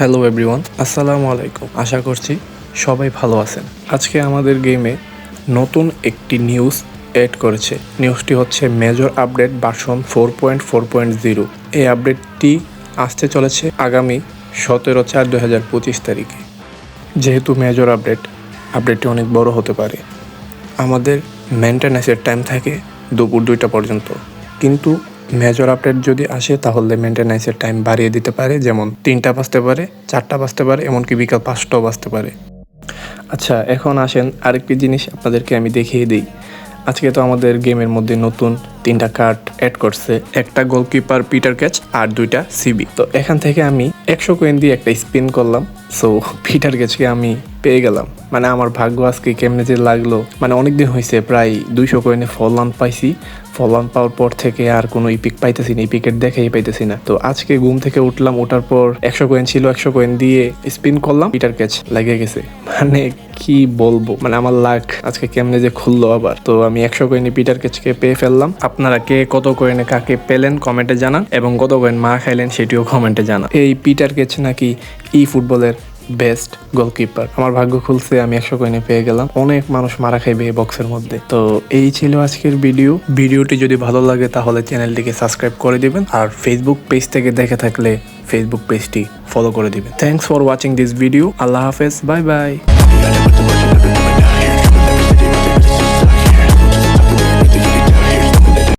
Hello everyone আসসালামু আলাইকুম আশা করছি সবাই ভালো আছেন। আজকে আমাদের গেমে নতুন একটি নিউজ অ্যাড করেছে। নিউজটি হচ্ছে major update version four point four point zero এই আপডেটটি আসতে চলেছে আগামী সতেরো চার দু হাজার পঁচিশ তারিখে। যেহেতু মেজর আপডেট আপডেটটি অনেক বড় হতে পারে। আমাদের মেনটেন্যান্সের টাইম থাকে দুপুর দুইটা পর্যন্ত। কিন্তু মেজর আপডেট যদি আসে, তাহলে মেনটেন্যান্সের টাইম বাড়িয়ে দিতে পারে। যেমন তিনটা বাজতে পারে, চারটা বাজতে পারে, এমনকি বিকাল পাঁচটাও বাজতে পারে। আচ্ছা এখন আসেন আরেকটি জিনিস আপনাদেরকে আমি দেখিয়ে দিই। আজকে তো আমাদের গেমের মধ্যে নতুন তিনটা কার্ড অ্যাড করছে। একটা গোলকিপার পিটার ক্যাচ আর দুইটা সিবি তো এখান থেকে আমি একশো কয়েন দিয়ে একটা স্পিন করলাম। সো পিটার ক্যাচকে আমি পেয়ে গেলাম। মানে আমার ভাগ্য আজকে কেমনে যে লাগল। মানে অনেকদিন হয়েছে প্রায় দুইশো কয়েনে ফলান পাইছি। ফলান পাওয়ার পর থেকে আর কোনো ইপিক পাইতেছি না ইপিকের দেখাই পাইতেছি না। তো আজকে ঘুম থেকে উঠলাম, ওঠার পর একশো কয়েন ছিল, একশো কয়েন দিয়ে স্পিন করলাম। পিটার ক্যাচ লেগে গেছে। মানে কি বলব? মানে আমার লাখ আজকে কেমনে যে খুললো আবার। তো আমি একশো কয়েনে পিটার ক্যাচকে পেয়ে ফেললাম। আপনারা কে, কত কয়েনে কাকে পেলেন কমেন্টে জানান এবং কত কয়েন মা খাইলেন সেটিও কমেন্টে জানান। এই পিটার কেচ নাকি ই ফুটবলের বেস্ট গোলকিপার। আমার ভাগ্য খুলছে, আমি একশো কয়েনে পেয়ে গেলাম। অনেক মানুষ মারা খাইবে এই বক্সের মধ্যে। তো এই ছিল আজকের ভিডিও। ভিডিওটি যদি ভালো লাগে, তাহলে চ্যানেলটিকে সাবস্ক্রাইব করে দিবেন। আর ফেসবুক পেজ থেকে দেখে থাকলে ফেসবুক পেজটি ফলো করে দিবেন। Thanks for watching this video আল্লাহ হাফেজ। Bye bye